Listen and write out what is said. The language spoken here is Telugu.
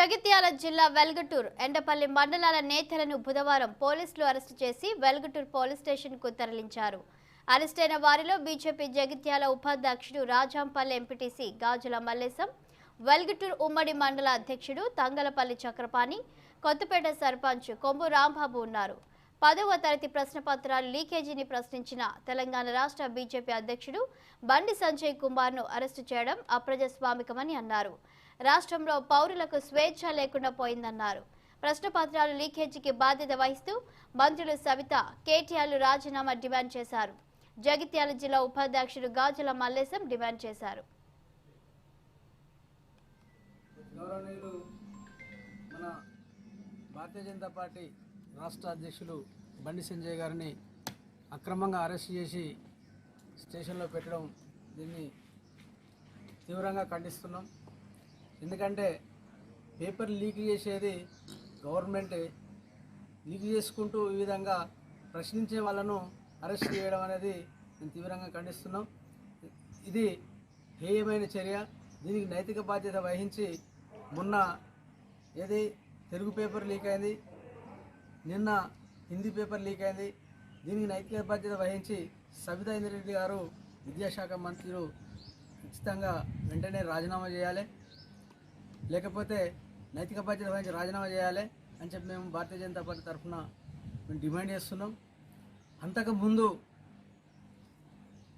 జగిత్యాల జిల్లా వెల్గటూర్ ఎండపల్లి మండలాల నేతలను బుధవారం పోలీసులు అరెస్టు చేసి వెల్గటూర్ పోలీస్ స్టేషన్కు తరలించారు. అరెస్టైన వారిలో బీజేపీ జగిత్యాల ఉపాధ్యక్షుడు రాజాంపల్లి ఎంపీటీసీ గాజుల మల్లేశం వెల్గటూర్ ఉమ్మడి మండల అధ్యక్షుడు తంగలపల్లి చక్రపాణి కొత్తపేట సర్పంచ్ కొమ్ము రాంబాబు ఉన్నారు. పదవ తరగతి ప్రశ్నపత్రాలు లీకేజీని ప్రశ్నించిన తెలంగాణ రాష్ట్ర బీజేపీ అధ్యక్షుడు బండి సంజయ్ కుమార్ను అరెస్టు చేయడం అప్రజాస్వామికమని అన్నారు. రాష్ట్రంలో పౌరులకు స్వేచ్ఛ లేకుండా పోయిందన్నారు. ప్రశ్నపత్రాలు లీకేజీకి బాధ్యత వహిస్తూ మంత్రులు సవిత కేటీఆర్లు రాజీనామా డిమాండ్ చేశారు. జగిత్యాల జిల్లా ఉపాధ్యక్షుడు గాజుల మల్లేశం డిమాండ్ చేశారు. గౌరవనీయులు మన భారతీయ జనతా పార్టీ రాష్ట్ర అధ్యక్షులు బండి సంజయ్ గారిని అక్రమంగా అరెస్ట్ చేసి స్టేషన్లో పెట్టడం దీన్ని తీవ్రంగా ఖండిస్తున్నాం. ఎందుకంటే పేపర్ లీక్ చేసేది గవర్నమెంట్. లీక్ చేసుకుంటూ ఈ విధంగా ప్రశ్నించే వాళ్ళను అరెస్ట్ చేయడం అనేది మేము తీవ్రంగా ఖండిస్తున్నాం. ఇది హేయమైన చర్య. దీనికి నైతిక బాధ్యత వహించి మొన్న ఏది తెలుగు పేపర్ లీక్ అయింది. నిన్న హిందీ పేపర్ లీక్ అయింది. దీనికి నైతిక బాధ్యత వహించి సబితా ఇంద్రెడ్డి గారు విద్యాశాఖ మంత్రులు ఖచ్చితంగా వెంటనే రాజీనామా చేయాలి. లేకపోతే నైతిక బాధ్యత వహించి రాజీనామా చేయాలి అని చెప్పి మేము భారతీయ జనతా పార్టీ తరఫున మేము డిమాండ్ చేస్తున్నాం. అంతకు ముందు